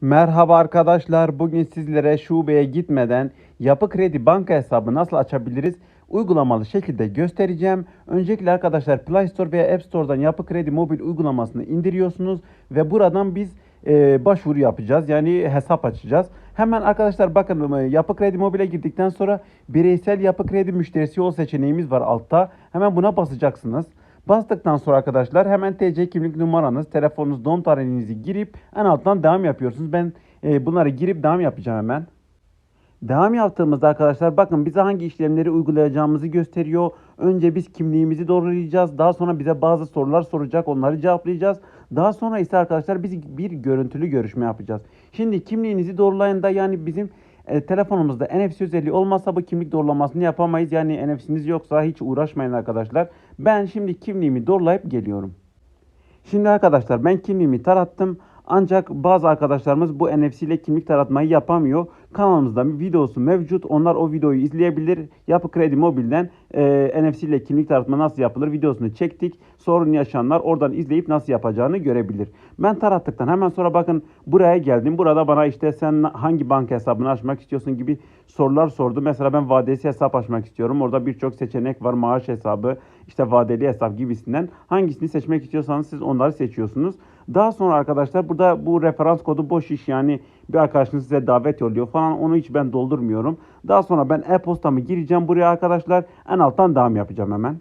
Merhaba arkadaşlar. Bugün sizlere şubeye gitmeden Yapı Kredi banka hesabı nasıl açabiliriz? Uygulamalı şekilde göstereceğim. Öncelikle arkadaşlar Play Store veya App Store'dan Yapı Kredi mobil uygulamasını indiriyorsunuz ve buradan biz e, başvuru yapacağız. Yani hesap açacağız. Hemen arkadaşlar bakın e, Yapı Kredi mobile girdikten sonra bireysel Yapı Kredi müşterisi ol seçeneğimiz var altta. Hemen buna basacaksınız. Bastıktan sonra arkadaşlar hemen TC kimlik numaranız, telefonunuz, doğum tarihinizi girip en alttan devam yapıyorsunuz. Ben e, bunları girip devam yapacağım hemen. Devam yaptığımızda arkadaşlar bakın bize hangi işlemleri uygulayacağımızı gösteriyor. Önce biz kimliğimizi doğrulayacağız. Daha sonra bize bazı sorular soracak. Onları cevaplayacağız. Daha sonra ise arkadaşlar biz bir görüntülü görüşme yapacağız. Şimdi kimliğinizi doğrulayın da yani bizim e, telefonumuzda NFC özelliği olmazsa bu kimlik doğrulamasını yapamayız. Yani NFC'niz yoksa hiç uğraşmayın arkadaşlar. Ben şimdi kimliğimi doğrulayıp geliyorum. Şimdi arkadaşlar ben kimliğimi tarattım. Ancak bazı arkadaşlarımız bu NFC ile kimlik taratmayı yapamıyor. Kanalımızda bir videosu mevcut. Onlar o videoyu izleyebilir. Yapı Kredi Mobil'den e, NFC ile kimlik taratma nasıl yapılır videosunu çektik. Sorun yaşayanlar oradan izleyip nasıl yapacağını görebilir. Ben tarattıktan hemen sonra bakın buraya geldim. Burada bana işte sen hangi banka hesabını açmak istiyorsun gibi sorular sordu. Mesela ben vadesi hesap açmak istiyorum. Orada birçok seçenek var. Maaş hesabı, işte vadeli hesap gibisinden. Hangisini seçmek istiyorsanız siz onları seçiyorsunuz. Daha sonra arkadaşlar burada bu referans kodu boş iş yani bir arkadaşınız size davet yolluyor falan onu hiç ben doldurmuyorum. Daha sonra ben e-postamı gireceğim buraya arkadaşlar en alttan devam yapacağım hemen.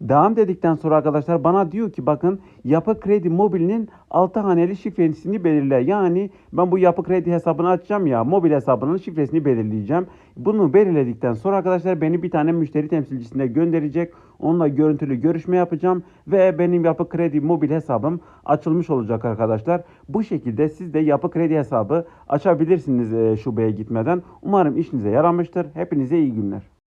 Devam dedikten sonra arkadaşlar bana diyor ki bakın Yapı Kredi Mobil'in 6 haneli şifresini belirle. Yani ben bu Yapı Kredi hesabını açacağım ya mobil hesabının şifresini belirleyeceğim. Bunu belirledikten sonra arkadaşlar beni bir tane müşteri temsilcisine gönderecek. Onunla görüntülü görüşme yapacağım ve benim Yapı Kredi mobil hesabım açılmış olacak arkadaşlar. Bu şekilde siz de Yapı Kredi hesabı açabilirsiniz e, şubeye gitmeden. Umarım işinize yaramıştır. Hepinize iyi günler.